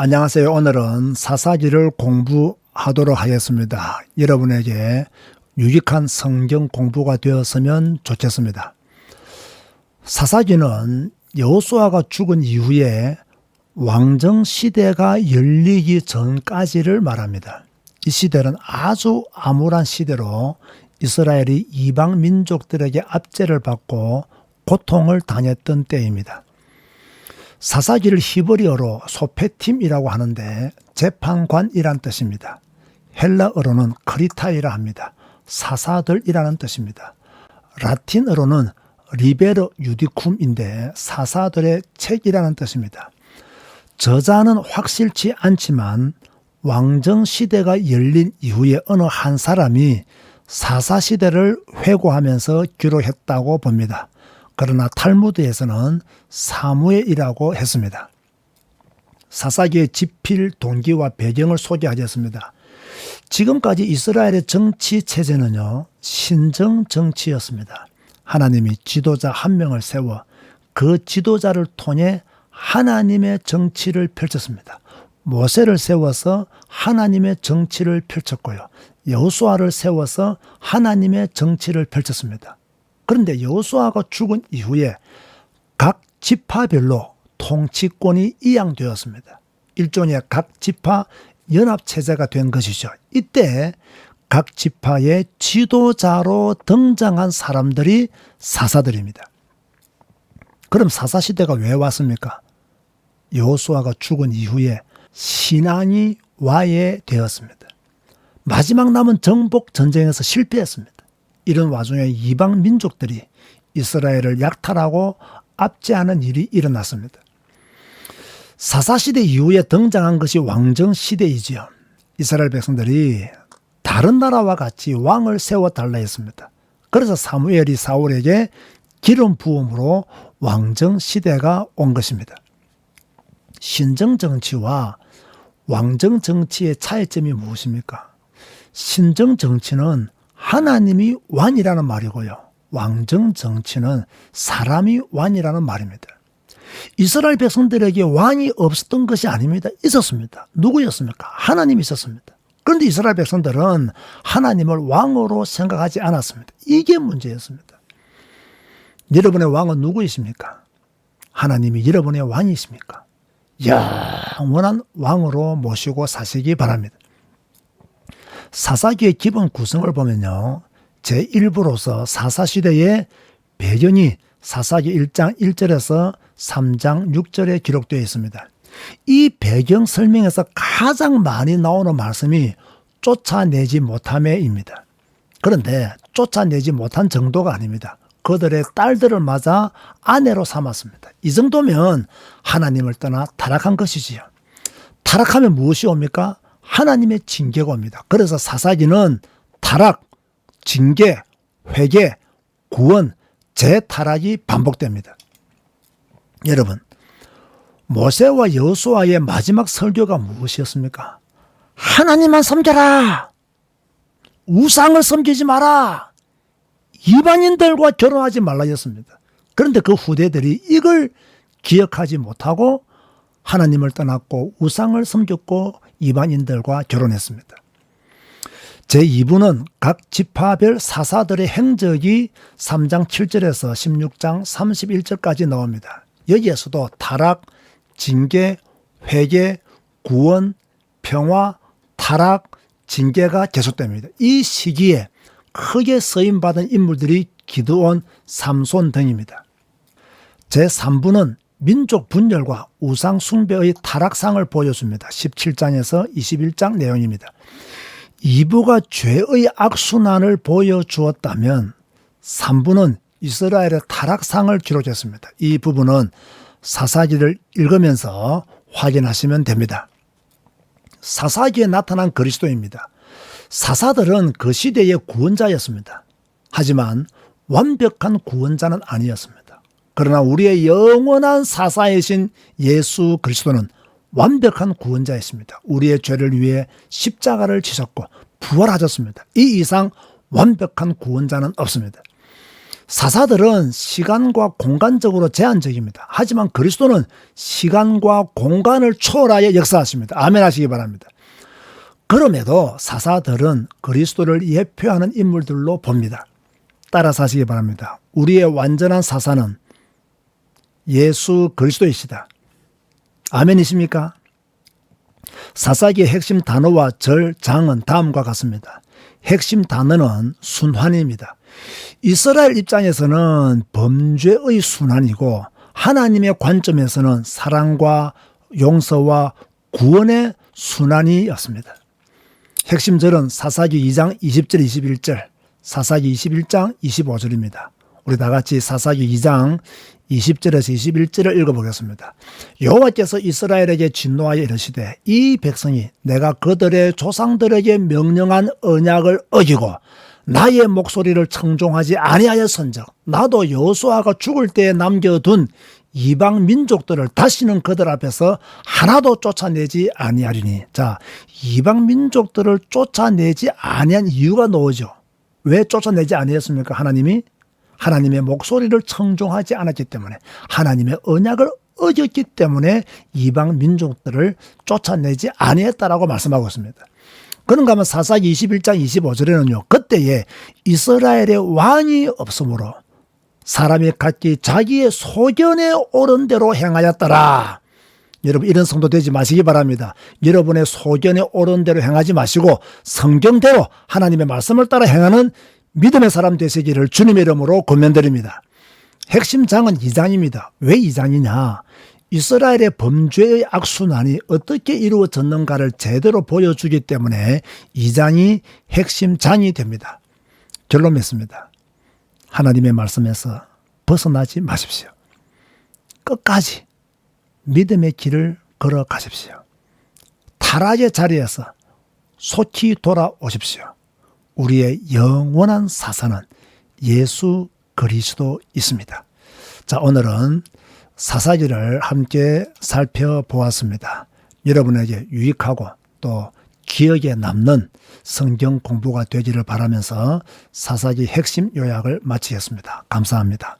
안녕하세요. 오늘은 사사기를 공부하도록 하겠습니다. 여러분에게 유익한 성경 공부가 되었으면 좋겠습니다. 사사기는 여호수아가 죽은 이후에 왕정 시대가 열리기 전까지를 말합니다. 이 시대는 아주 암울한 시대로 이스라엘이 이방 민족들에게 압제를 받고 고통을 당했던 때입니다. 사사기를 히브리어로 소페팀이라고 하는데 재판관이란 뜻입니다. 헬라어로는 크리타이라 합니다. 사사들이라는 뜻입니다. 라틴어로는 리베르 유디쿰인데 사사들의 책이라는 뜻입니다. 저자는 확실치 않지만 왕정 시대가 열린 이후에 어느 한 사람이 사사 시대를 회고하면서 기록했다고 봅니다. 그러나 탈무드에서는 사무엘이라고 했습니다. 사사기의 지필 동기와 배경을 소개하겠습니다. 지금까지 이스라엘의 정치 체제는요, 신정 정치였습니다. 하나님이 지도자 한 명을 세워 그 지도자를 통해 하나님의 정치를 펼쳤습니다. 모세를 세워서 하나님의 정치를 펼쳤고요. 여호수아를 세워서 하나님의 정치를 펼쳤습니다. 그런데 여호수아가 죽은 이후에 각 지파별로 통치권이 이양되었습니다. 일종의 각 지파 연합 체제가 된 것이죠. 이때 각 지파의 지도자로 등장한 사람들이 사사들입니다. 그럼 사사 시대가 왜 왔습니까? 여호수아가 죽은 이후에 신앙이 와해되었습니다. 마지막 남은 정복 전쟁에서 실패했습니다. 이런 와중에 이방 민족들이 이스라엘을 약탈하고 압제하는 일이 일어났습니다. 사사시대 이후에 등장한 것이 왕정시대이지요. 이스라엘 백성들이 다른 나라와 같이 왕을 세워달라 했습니다. 그래서 사무엘이 사울에게 기름 부음으로 왕정시대가 온 것입니다. 신정정치와 왕정정치의 차이점이 무엇입니까? 신정정치는 하나님이 왕이라는 말이고요. 왕정 정치는 사람이 왕이라는 말입니다. 이스라엘 백성들에게 왕이 없었던 것이 아닙니다. 있었습니다. 누구였습니까? 하나님이 있었습니다. 그런데 이스라엘 백성들은 하나님을 왕으로 생각하지 않았습니다. 이게 문제였습니다. 여러분의 왕은 누구이십니까? 하나님이 여러분의 왕이십니까? 영원한 왕으로 모시고 사시기 바랍니다. 사사기의 기본 구성을 보면요. 제1부로서 사사시대의 배경이 사사기 1장 1절에서 3장 6절에 기록되어 있습니다. 이 배경 설명에서 가장 많이 나오는 말씀이 쫓아내지 못함에입니다. 그런데 쫓아내지 못한 정도가 아닙니다. 그들의 딸들을 맞아 아내로 삼았습니다. 이 정도면 하나님을 떠나 타락한 것이지요. 타락하면 무엇이 옵니까? 하나님의 징계가 옵니다. 그래서 사사기는 타락, 징계, 회개, 구원, 재타락이 반복됩니다. 여러분, 모세와 여수아의 마지막 설교가 무엇이었습니까? 하나님만 섬겨라! 우상을 섬기지 마라! 이방인들과 결혼하지 말라였습니다. 그런데 그 후대들이 이걸 기억하지 못하고 하나님을 떠났고 우상을 섬겼고 이방인들과 결혼했습니다. 제2부는 각 지파별 사사들의 행적이 3장 7절에서 16장 31절까지 나옵니다. 여기에서도 타락, 징계, 회개, 구원, 평화, 타락, 징계가 계속됩니다. 이 시기에 크게 쓰임받은 인물들이 기드온, 삼손 등입니다. 제3부는 민족 분열과 우상 숭배의 타락상을 보여줍니다. 17장에서 21장 내용입니다. 2부가 죄의 악순환을 보여주었다면 3부는 이스라엘의 타락상을 기록했습니다. 이 부분은 사사기를 읽으면서 확인하시면 됩니다. 사사기에 나타난 그리스도입니다. 사사들은 그 시대의 구원자였습니다. 하지만 완벽한 구원자는 아니었습니다. 그러나 우리의 영원한 사사이신 예수 그리스도는 완벽한 구원자였습니다. 우리의 죄를 위해 십자가를 지셨고 부활하셨습니다. 이 이상 완벽한 구원자는 없습니다. 사사들은 시간과 공간적으로 제한적입니다. 하지만 그리스도는 시간과 공간을 초월하여 역사하십니다. 아멘 하시기 바랍니다. 그럼에도 사사들은 그리스도를 예표하는 인물들로 봅니다. 따라서 하시기 바랍니다. 우리의 완전한 사사는 예수 그리스도이시다. 아멘이십니까? 사사기의 핵심 단어와 절, 장은 다음과 같습니다. 핵심 단어는 순환입니다. 이스라엘 입장에서는 범죄의 순환이고 하나님의 관점에서는 사랑과 용서와 구원의 순환이었습니다. 핵심 절은 사사기 2장 20절 21절, 사사기 21장 25절입니다. 우리 다 같이 사사기 2장 20절에서 21절을 읽어보겠습니다. 여호와께서 이스라엘에게 진노하여 이르시되 이 백성이 내가 그들의 조상들에게 명령한 언약을 어기고 나의 목소리를 청종하지 아니하였은즉 나도 여호수아가 죽을 때에 남겨둔 이방 민족들을 다시는 그들 앞에서 하나도 쫓아내지 아니하리니 자 이방 민족들을 쫓아내지 아니한 이유가 나오죠. 왜 쫓아내지 아니했습니까? 하나님이 하나님의 목소리를 청종하지 않았기 때문에 하나님의 언약을 어겼기 때문에 이방 민족들을 쫓아내지 아니했다라고 말씀하고 있습니다. 그런가 하면 사사기 21장 25절에는요. 그때에 이스라엘의 왕이 없으므로 사람이 각기 자기의 소견에 옳은 대로 행하였더라. 여러분 이런 성도 되지 마시기 바랍니다. 여러분의 소견에 옳은 대로 행하지 마시고 성경대로 하나님의 말씀을 따라 행하는 믿음의 사람 되시기를 주님의 이름으로 권면드립니다. 핵심 장은 2장입니다. 왜 2장이냐? 이스라엘의 범죄의 악순환이 어떻게 이루어졌는가를 제대로 보여주기 때문에 2장이 핵심 장이 됩니다. 결론 맺습니다. 하나님의 말씀에서 벗어나지 마십시오. 끝까지 믿음의 길을 걸어 가십시오. 타락의 자리에서 속히 돌아오십시오. 우리의 영원한 사사는 예수 그리스도 있습니다. 자, 오늘은 사사기를 함께 살펴보았습니다. 여러분에게 유익하고 또 기억에 남는 성경 공부가 되기를 바라면서 사사기 핵심 요약을 마치겠습니다. 감사합니다.